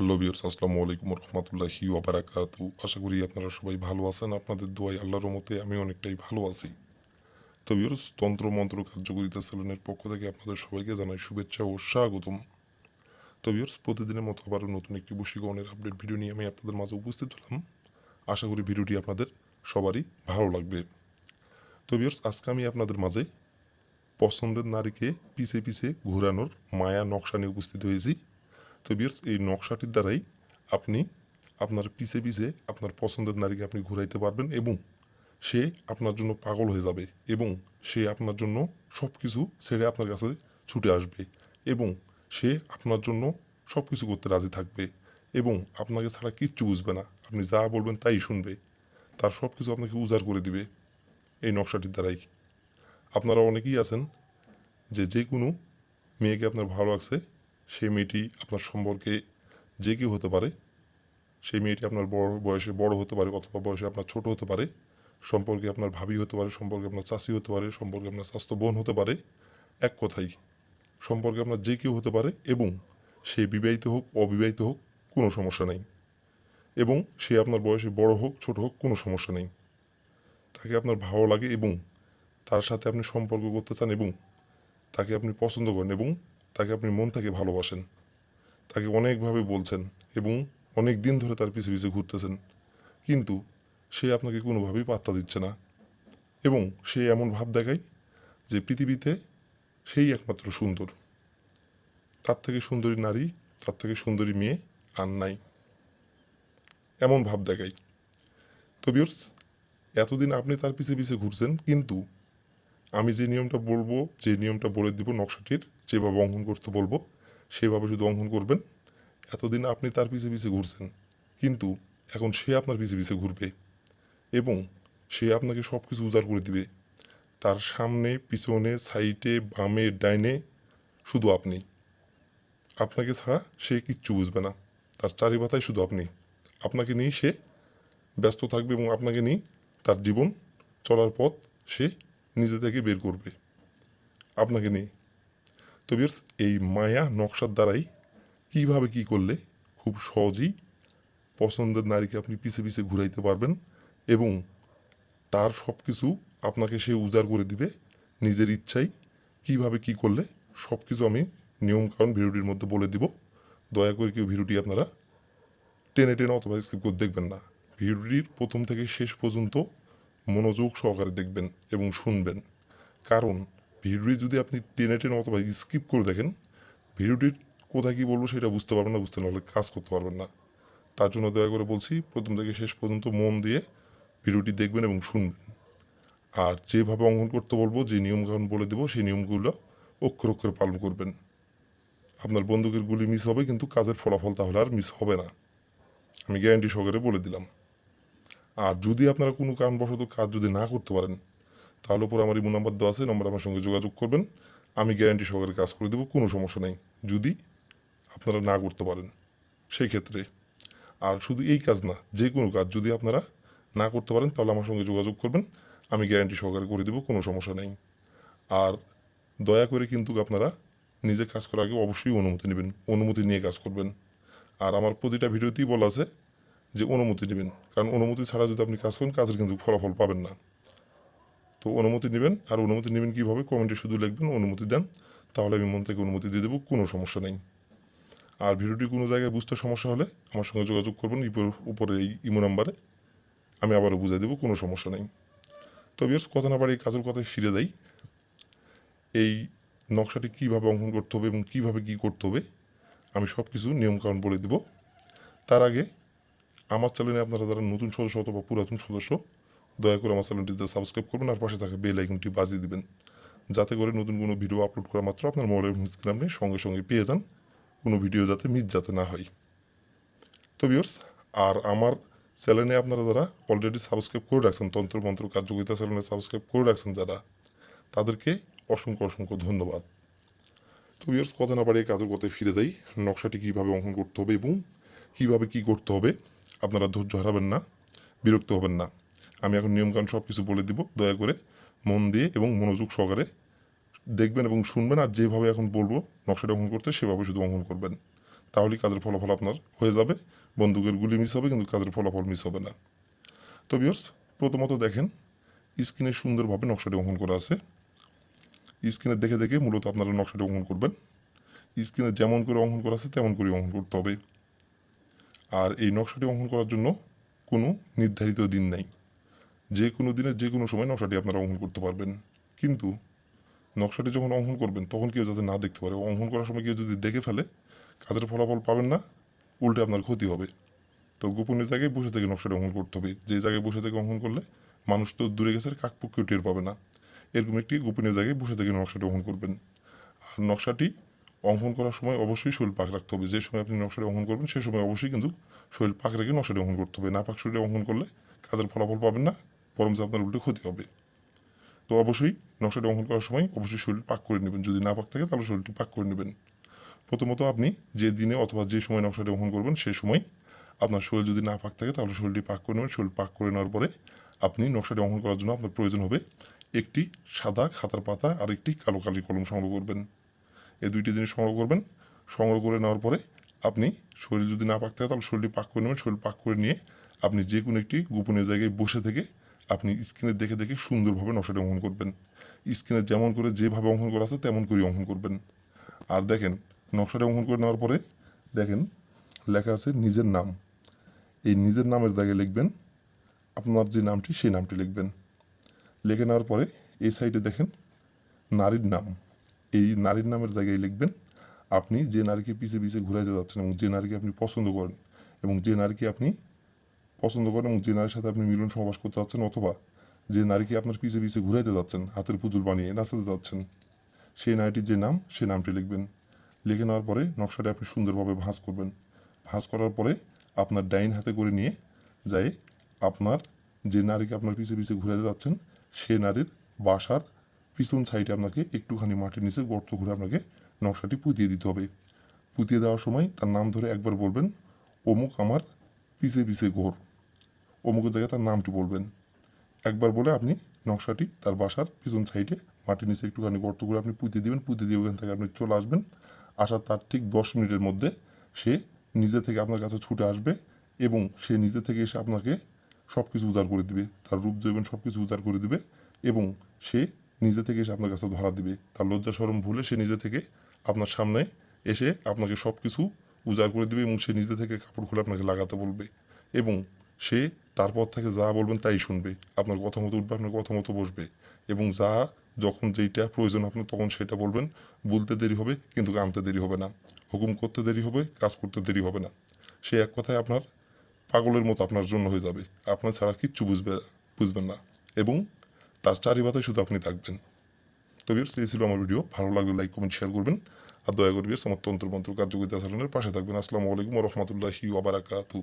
Hello বিয়র্স আসসালামু আলাইকুম রহমতুল্লাহি ওবারাকাতু আশা করি আপনারা সবাই ভালো আছেন। আপনাদের দোয়াই আল্লাহর মতে আমি অনেকটাই ভালো আছি। তো বিয়র্স তন্ত্র, মন্ত্র, কার্যকরিতা সেলুনের পক্ষ থেকে আপনাদের সবাইকে জানাই শুভেচ্ছা ও স্বাগতম। তো বিয়র্স প্রতিদিনের মতো আবারও নতুন একটি বশীকরণের আপডেট ভিডিও নিয়ে আমি আপনাদের মাঝে উপস্থিত হলাম। আশা করি ভিডিওটি আপনাদের সবারই ভালো লাগবে। তো বিয়র্স আজকে আমি আপনাদের মাঝে পছন্দের নারীকে পিছে পিছে ঘোরানোর মায়া নকশা নিয়ে উপস্থিত হয়েছি। তো বিয়ার্স এই নকশাটির দ্বারাই আপনি আপনার পিছে পিছে আপনার পছন্দের নারীকে আপনি ঘুরাইতে পারবেন এবং সে আপনার জন্য পাগল হয়ে যাবে এবং সে আপনার জন্য সব কিছু ছেড়ে আপনার কাছে ছুটে আসবে এবং সে আপনার জন্য সব কিছু করতে রাজি থাকবে এবং আপনাকে ছাড়া কিচ্ছু বুঝবে না। আপনি যা বলবেন তাই শুনবে। তার সব কিছু আপনাকে উজাড় করে দিবে এই নকশাটির দ্বারাই। আপনারা অনেকেই আছেন যে যে কোনো মেয়েকে আপনার ভালো লাগছে সেই মেয়েটি আপনার সম্পর্কে যে কেউ হতে পারে, সেই মেয়েটি আপনার বড় বয়সে বড় হতে পারে অথবা বয়সে আপনার ছোট হতে পারে, সম্পর্কে আপনার ভাবি হতে পারে, সম্পর্কে আপনার চাষি হতে পারে, সম্পর্কে আপনার স্বাস্থ্য বোন হতে পারে, এক কথাই, সম্পর্কে আপনার যে কেউ হতে পারে এবং সে বিবাহিত হোক, অবিবাহিত হোক, কোনো সমস্যা নেই এবং সে আপনার বয়সে বড় হোক, ছোট হোক, কোনো সমস্যা নেই। তাকে আপনার ভালো লাগে এবং তার সাথে আপনি সম্পর্ক করতে চান এবং তাকে আপনি পছন্দ করেন এবং তাকে আপনি মন থেকে ভালোবাসেন। তাকে অনেকভাবে বলছেন এবং অনেক দিন ধরে তার পিছে পিছে ঘুরতেছেন। কিন্তু সে আপনাকে কোনোভাবেই পাত্তা দিচ্ছে না। এবং সে এমন ভাব দেখায় যে পৃথিবীতে সেই একমাত্র সুন্দর। তার থেকে সুন্দরী নারী, তার থেকে সুন্দরী মেয়ে আর নাই। এমন ভাব দেখায়। তো এতদিন আপনি তার পিছে পিছে ঘুরছেন, কিন্তু আমি যে নিয়মটা বলব, যে নিয়মটা বলে দিব নকশাটির, যেভাবে অঙ্কন করতে বলব, সেভাবে শুধু অঙ্কন করবেন। এতদিন আপনি তার পিছে পিছে ঘুরছেন, কিন্তু এখন সে আপনার পিছে পিছে ঘুরবে এবং সে আপনাকে সব কিছু উজাড় করে দিবে। তার সামনে, পিছনে, সাইডে, বামে, ডাইনে শুধু আপনি। আপনাকে ছাড়া সে কিচ্ছু বুঝবে না। তার চারিপাতায় শুধু আপনি। আপনাকে নিয়ে সে ব্যস্ত থাকবে এবং আপনাকে নিয়ে তার জীবন চলার পথ সে নিজে থেকে বের করবে। আপনাকে নিয়ে। তো বিয়ার্স এই মায়া নকশার দ্বারাই কীভাবে কি করলে খুব সহজেই পছন্দের নারীকে আপনি পিছে পিছে ঘুরাইতে পারবেন এবং তার সব কিছু আপনাকে সে উজাড় করে দিবে নিজের ইচ্ছাই। কীভাবে কি করলে সব কিছু আমি নিয়মকানুন ভিডিওটির মধ্যে বলে দিব। দয়া করে কেউ ভিডিওটি আপনারা টেনে টেনে অথবা স্কিপ করে দেখবেন না। ভিডিওটির প্রথম থেকে শেষ পর্যন্ত মনোযোগ সহকারে দেখবেন এবং শুনবেন। কারণ ভিডিওটি যদি আপনি টেনে টেনে অথবা স্কিপ করে দেখেন ভিডিওটির কোথায় কী বলব সেটা বুঝতে পারবেন না, বুঝতে নাহলে কাজ করতে পারবেন না। তার জন্য দয়া করে বলছি, প্রথম থেকে শেষ পর্যন্ত মন দিয়ে ভিডিওটি দেখবেন এবং শুনবেন। আর যেভাবে অঙ্কন করতে বলব, যে নিয়মকানুন বলে দেবো, সেই নিয়মগুলো অক্ষর অক্ষরে পালন করবেন। আপনার বন্দুকের গুলি মিস হবে, কিন্তু কাজের ফলাফল তাহলে আর মিস হবে না। আমি গ্যারান্টি সহকারে বলে দিলাম। আর যদি আপনারা কোনো কারণবশত কাজ যদি না করতে পারেন, তাহলে উপর আমার ইমো নাম্বার দেওয়া আছে নম্বর আমার সঙ্গে যোগাযোগ করবেন। আমি গ্যারান্টি সহকারে কাজ করে দেবো, কোনো সমস্যা নেই। যদি আপনারা না করতে পারেন, সেই ক্ষেত্রে। আর শুধু এই কাজ না, যে কোনো কাজ যদি আপনারা না করতে পারেন, তাহলে আমার সঙ্গে যোগাযোগ করবেন। আমি গ্যারান্টি সহকারে করে দেবো, কোনো সমস্যা নেই। আর দয়া করে কিন্তু আপনারা নিজে কাজ করার আগে অবশ্যই অনুমতি নেবেন, অনুমতি নিয়ে কাজ করবেন। আর আমার প্রতিটা ভিডিওতেই বলা আছে যে অনুমতি নেবেন। কারণ অনুমতি ছাড়া যদি আপনি কাজ করেন, কাজের কিন্তু ফলাফল পাবেন না। তো অনুমতি নেবেন, আর অনুমতি নেবেন কীভাবে? কমেন্টে শুধু লিখবেন, অনুমতি দেন, তাহলে আমি মন থেকে অনুমতি দিয়ে দেবো, কোনো সমস্যা নেই। আর ভিডিওটি কোনো জায়গায় বুঝতে সমস্যা হলে আমার সঙ্গে যোগাযোগ করবেন উপরে এই ইমো নাম্বারে। আমি আবারও বুঝাই দেবো, কোনো সমস্যা নেই। তো বিয়ার্স, কথা না পারে এই কাজের কথায় ফিরে যাই। এই নকশাটি কীভাবে অঙ্কন করতে হবে এবং কীভাবে কী করতে হবে, আমি সব কিছু নিয়মকানুন বলে দেব। তার আগে আমার চ্যানেলে আপনারা যারা নতুন সদস্য অথবা পুরাতন সদস্য, দয়া করে আমার চ্যানেলটিতে সাবস্ক্রাইব করবেন আর পাশে থাকা বেল আইকনটি বাজিয়ে দিবেন। যাতে করে নতুন কোনো ভিডিও আপলোড করা মাত্র আপনার মোবাইলের স্ক্রিনে সঙ্গে সঙ্গে পেয়ে যান, কোনো ভিডিও যাতে মিস যাতে না হয়। তো বিয়র্স আর আমার চ্যানেলে আপনারা যারা অলরেডি সাবস্ক্রাইব করে রাখছেন, তন্ত্র মন্ত্র কার্যকরিতা চ্যানেলে সাবস্ক্রাইব করে রাখছেন যারা, তাদেরকে অসংখ্য অসংখ্য ধন্যবাদ। তো বিয়ার্স কথা না পারে কাজের কথায় ফিরে যাই, নকশাটি কীভাবে অঙ্কন করতে হবে এবং কীভাবে কী করতে হবে আপনারা ধৈর্য হারাবেন না, বিরক্ত হবেন না। আমি এখন নিয়মকানুন সব কিছু বলে দিব, দয়া করে মন দিয়ে এবং মনোযোগ সহকারে দেখবেন এবং শুনবেন। আর যেভাবে এখন বলব, নকশাটা অঙ্কন করতে সেভাবে শুধু অঙ্কন করবেন। তাহলে কাজের ফলাফল আপনার হয়ে যাবে। বন্দুকের গুলি মিস হবে, কিন্তু কাজের ফলাফল মিস হবে না। তো বিয়র্স প্রথমত দেখেন, স্ক্রিনে সুন্দরভাবে নকশাটি অঙ্কন করা আছে। স্ক্রিনে দেখে দেখে মূলত আপনারা নকশাটি অঙ্কন করবেন। স্ক্রিনে যেমন করে অঙ্কন করা আছে, তেমন করে অঙ্কন করতে হবে। আর এই নকশাটি অঙ্কন করার জন্য কোনো নির্ধারিত দিন নাই। যে কোনো দিনে, যে কোনো সময় নকশাটি আপনারা অঙ্কন করতে পারবেন। কিন্তু নকশাটি যখন অঙ্কন করবেন, তখন কেউ যাতে না দেখতে পারে। অঙ্কন করার সময় কেউ যদি দেখে ফেলে, কাজের ফলাফল পাবেন না, উল্টে আপনার ক্ষতি হবে। তো গোপনীয় জায়গায় বসে থেকে নকশাটি অঙ্কন করতে হবে। যে জায়গায় বসে থেকে অঙ্কন করলে মানুষ তো দূরে গেছে কাকপক্ষেও টের পাবে না। এরকম একটি গোপনীয় জায়গায় বসে থেকে নকশাটি অঙ্কন করবেন। আর নকশাটি অঙ্কন করার সময় অবশ্যই শরীর পাক রাখতে হবে। যে সময় আপনি নকশাটি অঙ্কন করবেন সেই সময় অবশ্যই কিন্তু শরীর পাক রেখে নকশাটি অঙ্কন করতে হবে। না পাক শরীরে অঙ্কন করলে কাজের ফলাফল পাবেন না বরং যে আপনার উল্টে ক্ষতি হবে। তো অবশ্যই নকশাটি অঙ্কন করার সময় অবশ্যই শরীর পাক করে নেবেন। যদি না পাক থাকে, তাহলে শরীরটি পাক করে নেবেন। প্রথমত আপনি যে দিনে অথবা যে সময় নকশাটি অঙ্কন করবেন সেই সময় আপনার শরীর যদি না পাক থাকে, তাহলে শরীরটি পাক করে নেবেন। শরীর পাক করে নেওয়ার পরে আপনি নকশাটি অঙ্কন করার জন্য আপনার প্রয়োজন হবে একটি সাদা খাতার পাতা আর একটি কালো কালি কলম সংগ্রহ করবেন। এই দুইটি জিনিস সংগ্রহ করবেন। সংগ্রহ করে নেওয়ার পরে আপনি শরীর যদি না পাক থাকে তাহলে শরীরটি পাক করে নেবেন। শরীর পাক করে নিয়ে আপনি যে কোনো একটি গোপনীয় জায়গায় বসে থেকে আপনি স্ক্রিনে দেখে দেখে সুন্দরভাবে নকশাটি অঙ্কন করবেন। স্ক্রিনে যেমন করে যেভাবে অঙ্কন করা আছে, তেমন করেই অঙ্কন করবেন। আর দেখেন, নকশাটি অঙ্কন করে নেওয়ার পরে দেখেন, লেখা আছে নিজের নাম। এই নিজের নামের জায়গায় লিখবেন, আপনার যে নামটি সেই নামটি লিখবেন। লিখে নেওয়ার পরে এই সাইডে দেখেন, নারীর নাম। এই নারীর নামের জায়গায় লিখবেন, আপনি যে নারীকে পিছে পিছে ঘুরাইতে যাচ্ছেন এবং যে নারীকে আপনি পছন্দ করেন এবং যে নারীকে আপনি পছন্দ করেন এবং যে নারীর সাথে আপনি মিলন সহবাস করতে যাচ্ছেন অথবা যে নারীকে আপনার পিছে পিছে ঘুরাইতে যাচ্ছেন, হাতের পুতুল বানিয়ে নাচাতে যাচ্ছেন, সেই নারীটির যে নাম, সে নামটি লিখবেন। লিখে নেওয়ার পরে নকশাটি আপনি সুন্দরভাবে ভাঁজ করবেন। ভাঁজ করার পরে আপনার ডাইন হাতে করে নিয়ে যায় আপনার যে নারীকে আপনার পিছে পিছে ঘুরাতে যাচ্ছেন, সে নারীর বাসার পিছন সাইডে আপনাকে একটুখানি মাটির নিচে গর্ত ঘুরে আপনাকে নকশাটি পুঁতিয়ে দিতে হবে। পুঁতিয়ে দেওয়ার সময় তার নাম ধরে একবার বলবেন, অমুক আমার পিছে পিছে ঘোর। অমুকের জায়গায় তার নামটি বলবেন। একবার বলে আপনি নকশাটি তার বাসার পিছন সাইডে মাটির নিচে একটুখানি গর্ত করে আপনি পুঁতে দিবেন পুঁতে দিয়ে ওখান থেকে আপনি চলে আসবেন। আসার তার ঠিক দশ মিনিটের মধ্যে সে নিজে থেকে আপনার কাছে ছুটে আসবে এবং সে নিজে থেকে এসে আপনাকে সব কিছু উদার করে দিবে। তার রূপ দেবেন সব কিছু উদার করে দিবে এবং সে নিজে থেকে এসে আপনার কাছে ধরা দিবে। তার লজ্জা সরম ভুলে সে নিজে থেকে আপনার সামনে এসে আপনাকে সব কিছু উজাড় করে দিবে এবং সে নিজে থেকে কাপড় খুলে আপনাকে লাগাতে বলবে। এবং সে তারপর থেকে যা বলবেন তাই শুনবে। আপনার কথা মতো উঠবে, আপনার কথা মতো বসবে। এবং যা যখন যেইটা প্রয়োজন আপনার তখন সেটা বলবেন। বলতে দেরি হবে, কিন্তু আনতে দেরি হবে না। হুকুম করতে দেরি হবে, কাজ করতে দেরি হবে না। সে এক কথায় আপনার পাগলের মতো আপনার জন্য হয়ে যাবে। আপনার ছাড়া কিচ্ছু বুঝবে বুঝবেন না। এবং তার চারিপাতে শুধু আপনি থাকবেন। তো বিয়ার্স এই ছিল আমার ভিডিও ভালো লাগলে লাইক কমেন্ট শেয়ার করবেন। আর দয়া করে বিয়ার্স আমার তন্ত্র মন্ত্র কার্যকরিতা চালানোর পাশে থাকবেন। আসসালামু আলাইকুম রহমতুল্লাহি ওবারাকাতু